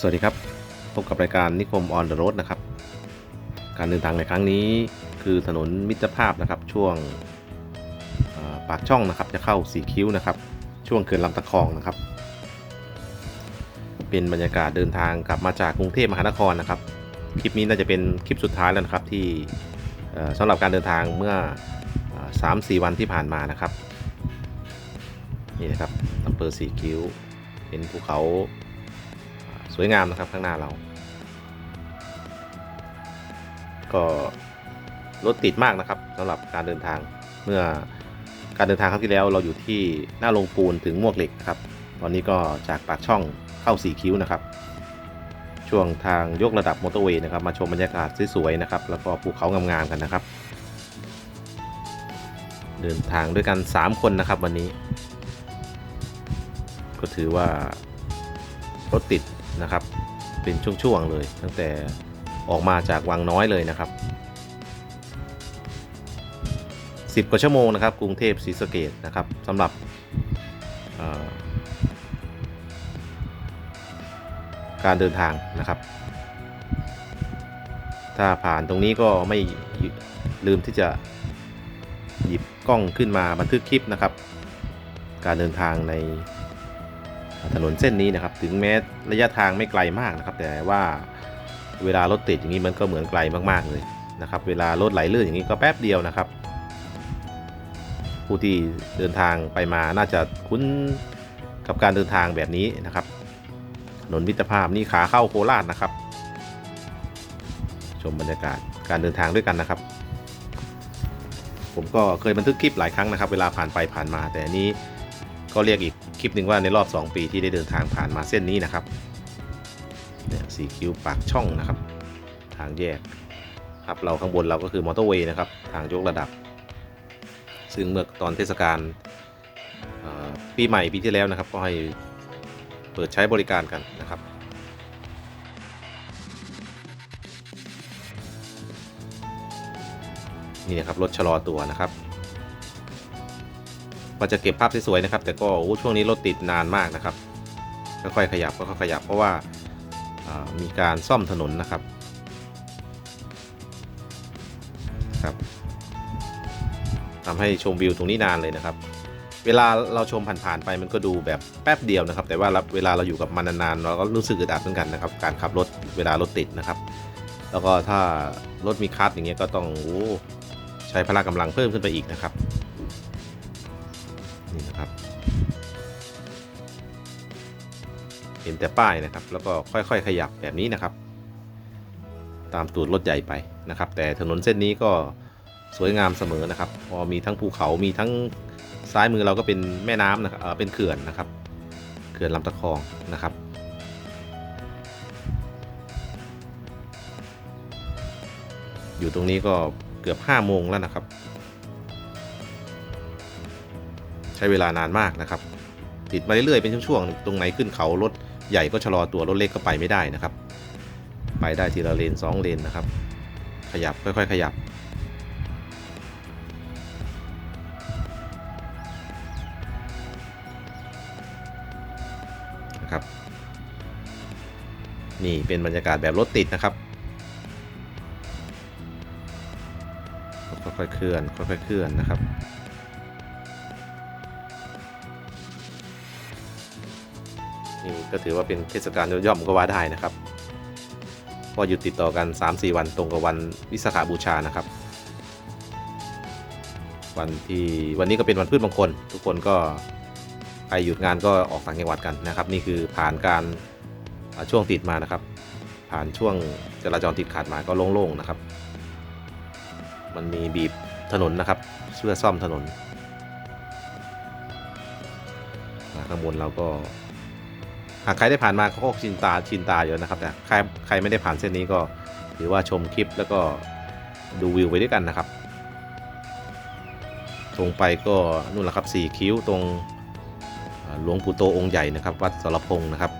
สวัสดีครับ พบกับรายการนิคมออนเดอะโรดนะครับ การเดินทางในครั้งนี้คือถนนมิตรภาพนะครับ ช่วงปากช่องนะครับ จะเข้าสีคิ้วนะครับ ช่วงเขื่อนลำตะคองนะครับ เป็นบรรยากาศเดินทางกลับมาจากกรุงเทพมหานครนะครับ คลิปนี้น่าจะเป็นคลิปสุดท้ายแล้วนะครับที่สำหรับการเดินทางเมื่อสามสี่วันที่ผ่านมานะครับ นี่นะครับอำเภอสีคิ้ว เห็นภูเขา สวยงามนะครับข้างหน้าเรา ก็รถติดมากนะครับสำหรับการเดินทางเมื่อการเดินทางครั้งที่แล้วเราอยู่ที่หน้าโรงปูนถึงมวกเหล็กครับ ตอนนี้ก็จากปากช่องเข้าสีคิ้วนะครับ ช่วงทางยกระดับมอเตอร์เวย์นะครับ มาชมบรรยากาศสวยๆนะครับ แล้วก็ภูเขางามๆกันนะครับ เดินทางด้วยกัน 3 คนนะครับวันนี้ ก็ถือว่ารถติด นะครับ เป็นช่วงๆเลย ตั้งแต่ออกมาจากวังน้อยเลยนะครับ 10 กว่าชั่วโมงนะครับ กรุงเทพศรีสะเกดนะครับสำหรับการเดินทางนะครับ ถ้าผ่านตรงนี้ก็ไม่ลืมที่จะหยิบกล้องขึ้นมาบันทึกคลิปนะครับ การเดินทางใน ถนนเส้นนี้นะครับ ถึงแม้ระยะทางไม่ไกลมากนะครับ แต่ว่าเวลารถติดอย่างนี้มันก็เหมือนไกลมากๆเลยนะครับ เวลารถไหลลื่นอย่างนี้ก็แป๊บเดียวนะครับ ผู้ที่เดินทางไปมาน่าจะคุ้นกับการเดินทางแบบนี้นะครับถนนมิตรภาพนี่ขาเข้าโคราชนะครับ ชมบรรยากาศการเดินทางด้วยกันนะครับ ผมก็เคยบันทึกคลิปหลายครั้งนะครับ เวลาผ่านไปผ่านมาแต่นี้ก็เรียกอีก ลิปหนึ่งว่าในรอบ 2 ปีที่ได้เดินทางผ่านมาเส้นนี้นะครับเนี่ยสีคิ้วปากช่องนะครับ ทางแยกครับเราข้างบนเราก็คือมอเตอร์เวย์นะครับ ทางยกระดับ ซึ่งเมื่อตอนเทศกาลปีใหม่ปีที่แล้วนะครับ ก็ให้เปิดใช้บริการกันนะครับนี่นะครับรถชะลอตัวนะครับ ก็จะเก็บภาพสวยๆนะครับ แต่ก็ช่วงนี้รถติดนานมากนะครับค่อยๆขยับก็ขยับเพราะว่ามีการซ่อมถนนนะครับครับทำให้ชมวิวตรงนี้นานเลยนะครับ เวลาเราชมผ่านๆไปมันก็ดูแบบแป๊บเดียวนะครับ แต่ว่าเวลาเราอยู่กับมันนานๆเราก็รู้สึกอึดอัดเหมือนกันนะครับ การขับรถเวลารถติดนะครับ แล้วก็ถ้ารถมีคัสอย่างเงี้ยก็ต้องใช้พละกำลังเพิ่มขึ้นไปอีกนะครับ นี่นะครับ เห็นแต่ป้ายนะครับ แล้วก็ค่อยๆ ขยับแบบนี้นะครับ ตามตูดรถใหญ่ไปนะครับ แต่ถนนเส้นนี้ก็สวยงามเสมอนะครับ พอมีทั้งภูเขามีทั้งซ้ายมือเราก็เป็นแม่น้ำนะครับเเป็นเขื่อนนะครับ เขื่อนลำตะคองนะครับอยู่ตรงนี้ก็เกือบ5โมงแล้วนะครับ ช้เวลานานมากนะครับ ติดมาเรื่อยๆเป็นช่วงๆตรงไหนขึ้นเขารถใหญ่ก็ชะลอตัวรถเล็กก็ไปไม่ได้นะครับ ไปได้ทีละเลนสองเลนนะครับ ขยับค่อยๆ ขยับ นะครับ นี่เป็นบรรยากาศแบบรถติดนะครับค่อยๆเคลื่อนค่อยๆเคลื่อนนะครับ ก็ถือว่าเป็นเทศกาลย่อมก็ว่าได้นะครับก็หยุดติดต่อกัน 3-4 วันตรงกับวันวิสาขบูชานะครับ วันที่วันนี้ก็เป็นวันพืชมงคล ทุกคนก็ใครหยุดงานก็ออกต่างจังหวัดกันนะครับ นี่คือผ่านการช่วงติดมานะครับ ผ่านช่วงจราจรติดขัดมาก็โล่งๆนะครับ มันมีบีบถนนนะครับเพื่อซ่อมถนนข้างบนเราก็ หากใครได้ผ่านมาเขาก็ชินตาชินตาอยู่นะครับแต่ใครใครไม่ได้ผ่านเส้นนี้ก็ถือว่าชมคลิปแล้วก็ดูวิวไปด้วยกันนะครับ ตรงไปก็นู่นแหละครับสี่คิ้วตรงหลวงปู่โตองค์ใหญ่นะครับ วัดสรพงศ์นะครับ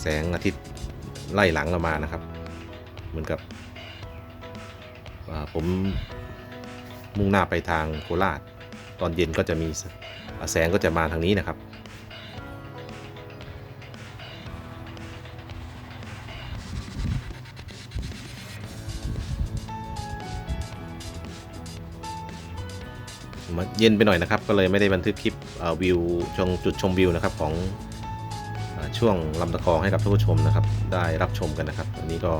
แสงอาทิตย์ไล่หลังเรามานะครับ เหมือนกับผมมุ่งหน้าไปทางโคราช ตอนเย็นก็จะมีแสงก็จะมาทางนี้นะครับมาเย็นไปหน่อยนะครับ ก็เลยไม่ได้บันทึกคลิปวิวชงจุดชมวิวนะครับของ ช่วงลำตะคองให้กับท่านผู้ชมนะครับ ได้รับชมกันนะครับอันนี้ก็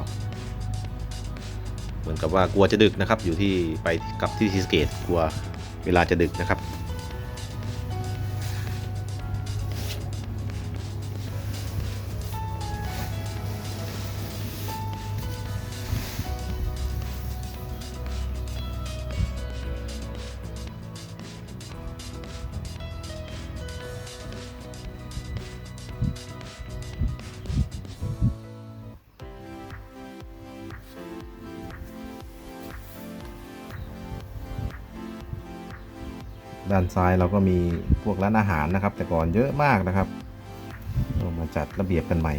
เหมือนกับว่ากลัวจะดึกนะครับ อยู่ที่ไปกลับที่ทีสเกตกลัวเวลาจะดึกนะครับ ด้านซ้ายเราก็มีพวกร้านอาหารนะครับ แต่ก่อนเยอะมากนะครับเรามาจัดระเบียบกันใหม่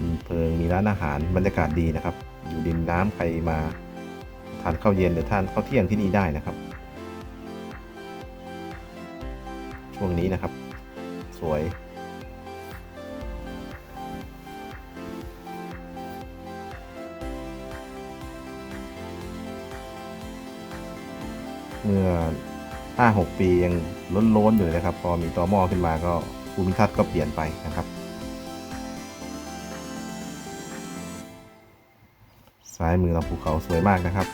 มีเพลิงมีร้านอาหารบรรยากาศดีนะครับ อยู่ริมน้ำใครมาทานข้าวเย็นหรือทานข้าวเที่ยงที่นี่ได้นะครับ ช่วงนี้นะครับ สวยเมื่อ 5-6 ปียังล้นๆอยู่เลยนะครับ พอมีตอหม้อขึ้นมาก็ภูมิทัศน์ก็เปลี่ยนไปนะครับ ซ้ายมือเราภูเขาสวยมากนะครับ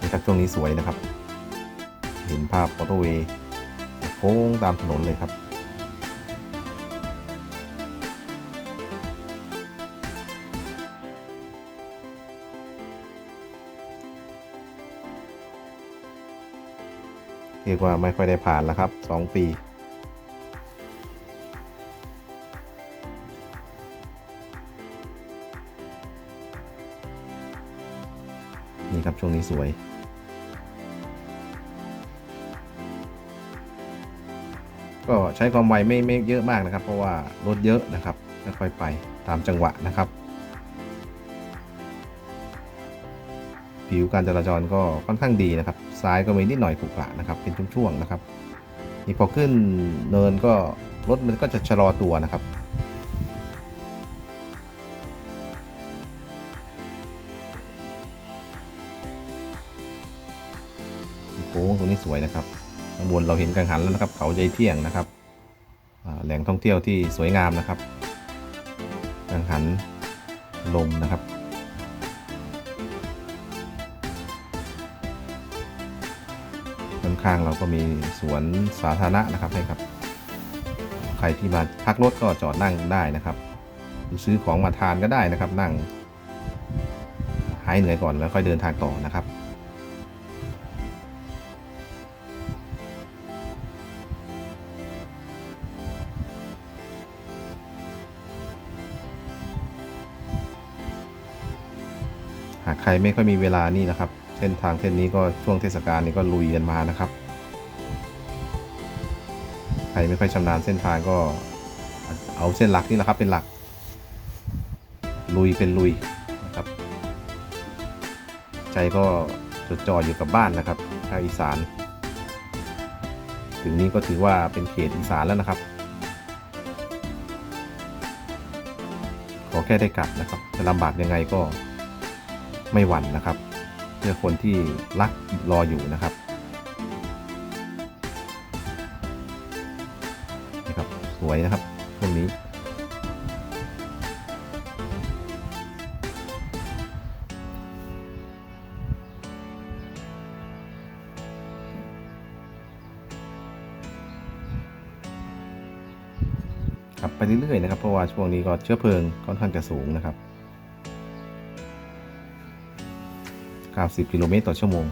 นี่ครับช่วงนี้สวยนะครับ เห็นภาพมอเตอร์เวย์โค้งตามถนนเลยครับ เรียกว่าไม่ค่อยได้ผ่านแล้วครับ 2 ปี นี่ครับช่วงนี้สวยก็ใช้ความไวไม่ไม่เยอะมากนะครับ เพราะว่ารถเยอะนะครับค่อยไปตามจังหวะนะครับ ผิวการจราจรก็ค่อนข้างดีนะครับ ซ้ายก็มีนิดหน่อยขรุขระนะครับ เป็นช่วงๆนะครับ นี่พอขึ้นเนินก็รถมันก็จะชะลอตัวนะครับโค้งตรงนี้สวยนะครับข้างบนเราเห็นกังหันแล้วนะครับ เขาใจเที่ยงนะครับแหล่งท่องเที่ยวที่สวยงามนะครับกังหันลมนะครับ ข้างๆเราก็มีสวนสาธารณะนะครับให้ครับ ใครที่มาพักรถก็จอดนั่งได้นะครับหรือซื้อของมาทานก็ได้นะครับ นั่งหายเหนื่อยก่อนแล้วค่อยเดินทางต่อนะครับหากใครไม่ค่อยมีเวลานี่นะครับ เส้นทางเส้นนี้ก็ช่วงเทศกาลนี้ก็ลุยกันมานะครับ ใครไม่ค่อยชำนาญเส้นทางก็ เอาเส้นหลักนี่แหละครับเป็นหลัก ลุยเป็นลุยนะครับ ใจก็จดจ่ออยู่กับบ้านนะครับภาคอีสาน ถึงนี้ก็ถือว่าเป็นเขตอีสานแล้วนะครับ ขอแค่ได้กลับนะครับ จะลำบากยังไงก็ไม่หวั่นนะครับ เพื่อคนที่รักรออยู่นะครับ วยนะครับช่วงนี้ขับไปเรื่อยๆนะครับ เพราะว่าช่วงนี้ก็เชื้อเพลิงค่อนข้างจะสูงนะครับ90กิโลเมตรต่อชั่วโมง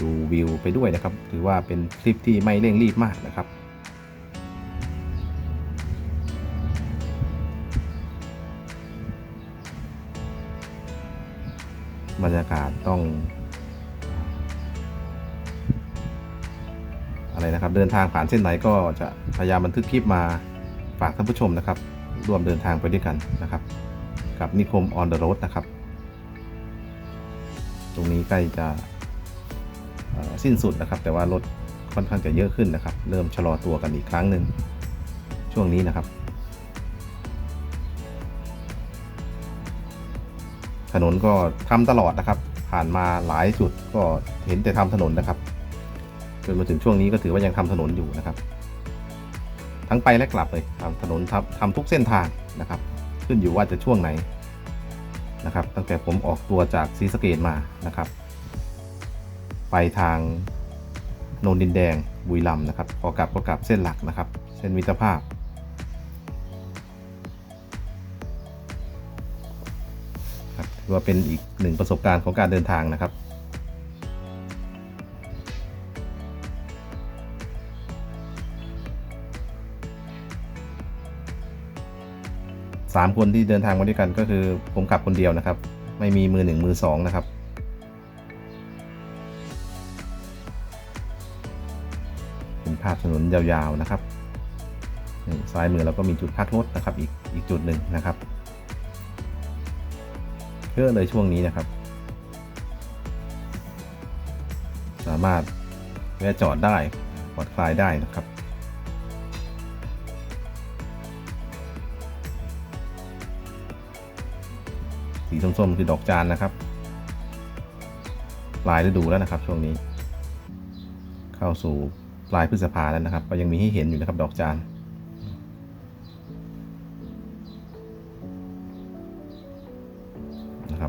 ดูวิวไปด้วยนะครับ ถือว่าเป็นคลิปที่ไม่เร่งรีบมากนะครับ บรรยากาศต้อง อะไรนะครับ เดินทางผ่านเส้นไหนก็จะพยายามบันทึกคลิปมาฝากท่านผู้ชมนะครับ ร่วมเดินทางไปด้วยกันนะครับ กับนิคมออนเดอะโรดนะครับ ตรงนี้ใกล้จะสิ้นสุดนะครับ แต่ว่ารถค่อนข้างจะเยอะขึ้นนะครับ เริ่มชะลอตัวกันอีกครั้งหนึ่งช่วงนี้นะครับ ถนนก็ทำตลอดนะครับ ผ่านมาหลายจุดก็เห็นแต่ทำถนนนะครับจนมาถึงช่วงนี้ก็ถือว่ายังทำถนนอยู่นะครับ ทั้งไปและกลับเลยทำถนนทำทำทุกเส้นทางนะครับ ขึ้นอยู่ว่าจะช่วงไหนนะครับ ตั้งแต่ผมออกตัวจากศรีสเกดมานะครับ ไปทางโนนดินแดงบุรีรัมย์นะครับพอกลับก็กลับเส้นหลักนะครับ เส้นมิตรภาพ ว่าเป็นอีกหนึ่งประสบการณ์ของการเดินทางนะครับสามคนที่เดินทางมาด้วยกันก็คือ ผมขับคนเดียวนะครับ ไม่มีมือหนึ่งมือสองนะครับ เป็นภาพถนนยาวๆนะครับซ้ายมือเราก็มีจุดพักรถนะครับ อีกอีกจุดหนึ่งนะครับ เยอะเลยช่วงนี้นะครับ สามารถแวะจอดได้ผ่อนคลายได้นะครับสีส้มๆคือดอกจานนะครับ ปลายฤดูแล้วนะครับช่วงนี้ เข้าสู่ปลายพฤษภาแล้วนะครับ ก็ยังมีให้เห็นอยู่นะครับดอกจาน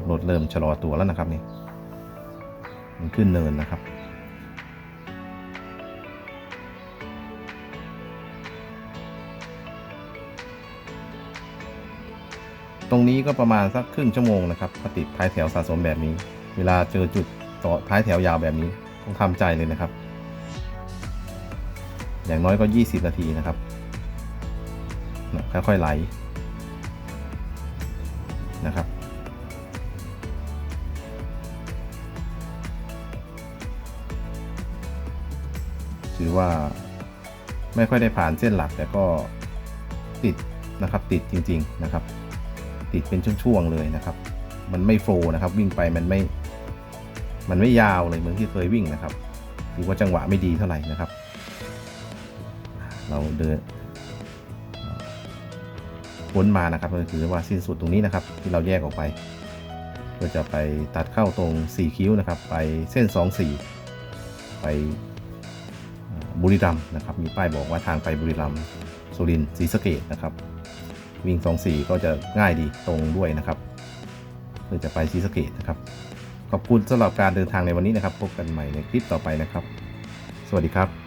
รถเริ่มชะลอตัวแล้วนะครับนี่มันขึ้นเนินนะครับ ตรงนี้ก็ประมาณสักครึ่งชั่วโมงนะครับถ้าติดท้ายแถวสะสมแบบนี้ เวลาเจอจุดต่อท้ายแถวยาวแบบนี้ต้องทำใจเลยนะครับ อย่างน้อยก็ 20 นาทีนะครับค่อยๆไหล ถือว่าไม่ค่อยได้ผ่านเส้นหลักแต่ก็ติดนะครับติดจริงๆนะครับ ติดเป็นช่วงๆเลยนะครับ มันไม่โฟล์นะครับ วิ่งไปมันไม่ มันไม่ยาวเลยเหมือนที่เคยวิ่งนะครับถือว่าจังหวะไม่ดีเท่าไหร่นะครับ เราเดินพ้นมานะครับก็คือว่าสิ้นสุดตรงนี้นะครับ ที่เราแยกออกไป ก็จะไปตัดเข้าตรง 4 คิ้วนะครับ ไปเส้น 24 ไป บุรีรัมย์นะครับมีป้ายบอกว่าทางไปบุรีรัมย์สุรินทร์ศรีสะเกดนะครับ วิ่ง24ก็จะง่ายดีตรงด้วยนะครับเพื่อจะไปศรีสะเกดนะครับ ขอบคุณสำหรับการเดินทางในวันนี้นะครับ พบกันใหม่ในคลิปต่อไปนะครับ สวัสดีครับ